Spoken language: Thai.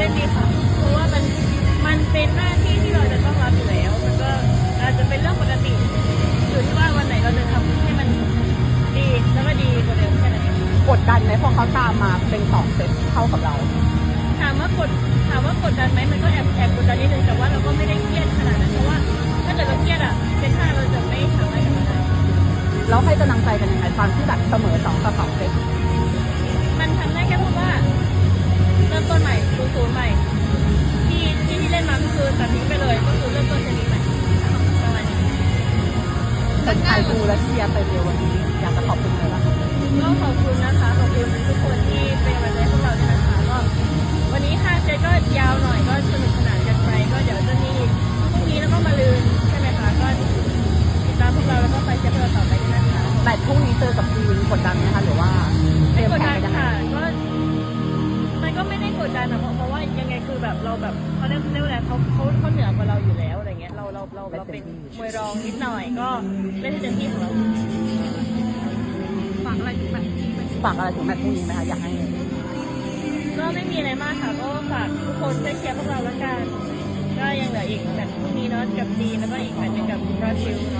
เต้นดีค่ะ เพราะว่ามันมันเป็นหน้าที่ที่เราจะต้องรับอยู่แล้ว มันก็อาจจะเป็นเรื่องปกติ อยู่ที่ว่าวันไหนเราจะทำให้มันดีแล้วก็ดีกว่าเดิมแค่นั้นเองกดดันไหมพอเขาตามมาเป็นสองเซตเท่ากับเรา ถามว่ากดถามว่ากดดันไหมมันก็แอบแอบกดดันนิดนึงแต่ว่าเราก็ไม่ได้เครียดขนาดนั้นเพราะว่า ถ้าเกิดเราเครียดอะเป็นท่าเราจะไม่สามารถทำได้แล้วให้กำลังใจกันยังไงตอนที่แบบเสมอสองต่อสองเซต คือตัดทิ้งไปเลยก็คือเริ่มต้นชนิดใหม่ประมาณนี้คนไทยดูและเชียร์เต็มเลยววันนี้อยากจะขอบคุณเลยว่าก็ขอบคุณนะคะขอบคุณทุกคนที่เป็นกำลังใจพวกเราด้วยนะคะก็วันนี้ห้าเซตก็ยาวหน่อยก็สนุกสนานกันไปก็เดี๋ยวจะมีพรุ่งนี้แล้วก็มาลืนใช่ไหมคะก็ติดตามพวกเราแล้วก็ไปเชียร์พวกเราต่อไปด้วยนะคะแต่พรุ่งนี้เจอกับจีนกดดันไหมคะหรือว่าเตรียมกดแก็ไม่ได้กดดันอะเพราะเพราะว่ายังไงคือแบบเราแบบเขาเรียกเรียกว่าอะไรเขาเขาเขาเหนือกว่าเราอยู่แล้วอะไรเงี้ยเราเราเราเราเป็นมวยรองนิดหน่อยก็เล่นให้เต็มที่ของเราฝากอะไรถึงแบบฝากอะไรถึงแมตช์พรุ่งนี้ไหมคะอยากให้ก็ไม่มีอะไรมากค่ะก็ฝากทุกคนช่วยเชียร์พวกเราแล้วกัน ก็ยังเหลืออีกแบบพรุ่งนี้เนาะกับจีนแล้วก็อีกแมตช์หนึงกับบราซิลเนาะ